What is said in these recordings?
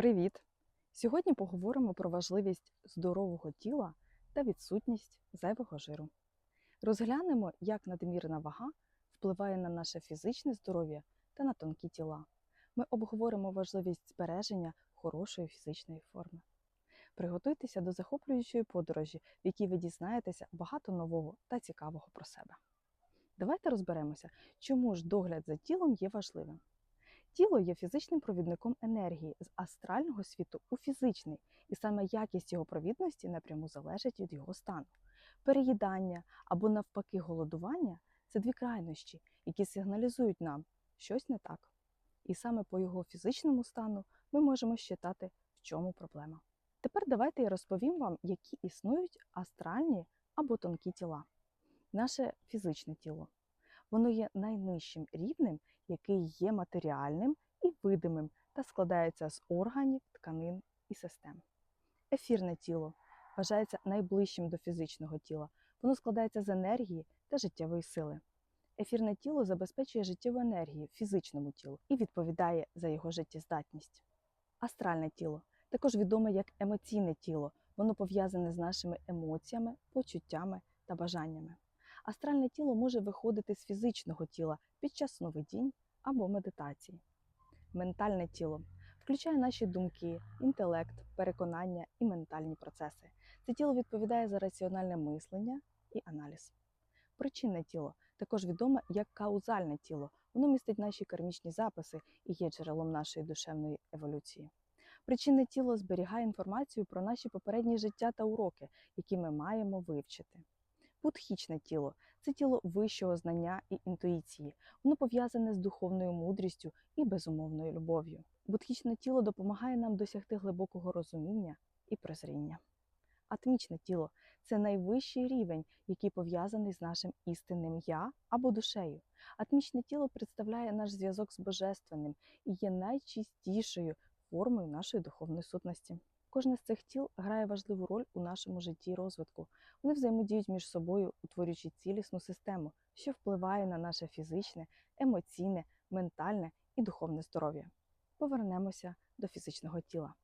Привіт! Сьогодні поговоримо про важливість здорового тіла та відсутність зайвого жиру. Розглянемо, як надмірна вага впливає на наше фізичне здоров'я та на тонкі тіла. Ми обговоримо важливість збереження хорошої фізичної форми. Приготуйтеся до захоплюючої подорожі, в якій ви дізнаєтеся багато нового та цікавого про себе. Давайте розберемося, чому ж догляд за тілом є важливим. Тіло є фізичним провідником енергії з астрального світу у фізичний, і саме якість його провідності напряму залежить від його стану. Переїдання або навпаки голодування це дві крайнощі, які сигналізують нам, щось не так. І саме по його фізичному стану ми можемо щитати, в чому проблема. Тепер давайте я розповім вам, які існують астральні або тонкі тіла. Наше фізичне тіло. Воно є найнижчим рівнем, який є матеріальним і видимим та складається з органів, тканин і систем. Ефірне тіло вважається найближчим до фізичного тіла. Воно складається з енергії та життєвої сили. Ефірне тіло забезпечує життєву енергію фізичному тілу і відповідає за його життєздатність. Астральне тіло також відоме як емоційне тіло. Воно пов'язане з нашими емоціями, почуттями та бажаннями. Астральне тіло може виходити з фізичного тіла під час сновидінь або медитації. Ментальне тіло включає наші думки, інтелект, переконання і ментальні процеси. Це тіло відповідає за раціональне мислення і аналіз. Причинне тіло також відоме як каузальне тіло. Воно містить наші кармічні записи і є джерелом нашої душевної еволюції. Причинне тіло зберігає інформацію про наші попередні життя та уроки, які ми маємо вивчити. Будхічне тіло це тіло вищого знання і інтуїції. Воно пов'язане з духовною мудрістю і безумовною любов'ю. Будхічне тіло допомагає нам досягти глибокого розуміння і прозріння. Атмічне тіло це найвищий рівень, який пов'язаний з нашим істинним я або душею. Атмічне тіло представляє наш зв'язок з божественним і є найчистішою формою нашої духовної сутності. Кожне з цих тіл грає важливу роль у нашому житті і розвитку. Вони взаємодіють між собою, утворюючи цілісну систему, що впливає на наше фізичне, емоційне, ментальне і духовне здоров'я. Повернемося до фізичного тіла.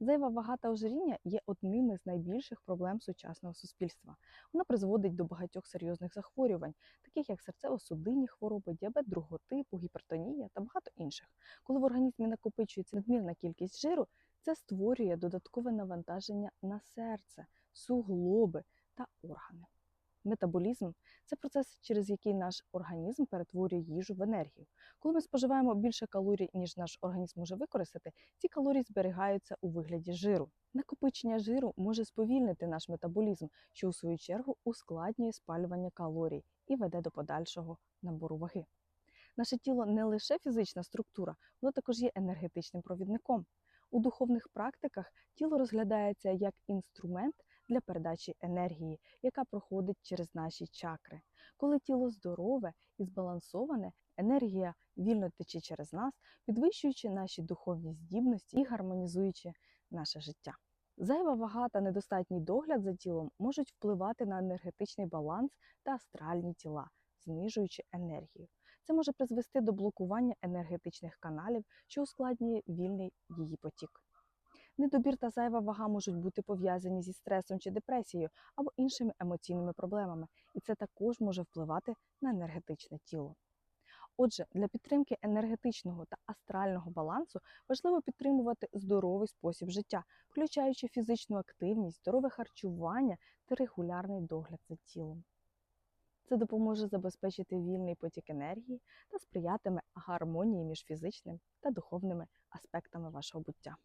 Зайва вага та ожиріння є одним з найбільших проблем сучасного суспільства. Вона призводить до багатьох серйозних захворювань, таких як серцево-судинні хвороби, діабет другого типу, гіпертонія та багато інших. Коли в організмі накопичується надмірна кількість жиру, це створює додаткове навантаження на серце, суглоби та органи. Метаболізм це процес, через який наш організм перетворює їжу в енергію. Коли ми споживаємо більше калорій, ніж наш організм може використати, ці калорії зберігаються у вигляді жиру. Накопичення жиру може сповільнити наш метаболізм, що у свою чергу ускладнює спалювання калорій і веде до подальшого набору ваги. Наше тіло не лише фізична структура, воно також є енергетичним провідником. У духовних практиках тіло розглядається як інструмент для передачі енергії, яка проходить через наші чакри. Коли тіло здорове і збалансоване, енергія вільно тече через нас, підвищуючи наші духовні здібності і гармонізуючи наше життя. Зайва вага та недостатній догляд за тілом можуть впливати на енергетичний баланс та астральні тіла, знижуючи енергію. Це може призвести до блокування енергетичних каналів, що ускладнює вільний її потік. Недобір та зайва вага можуть бути пов'язані зі стресом чи депресією або іншими емоційними проблемами, і це також може впливати на енергетичне тіло. Отже, для підтримки енергетичного та астрального балансу важливо підтримувати здоровий спосіб життя, включаючи фізичну активність, здорове харчування та регулярний догляд за тілом. Це допоможе забезпечити вільний потік енергії та сприятиме гармонії між фізичним та духовними аспектами вашого буття.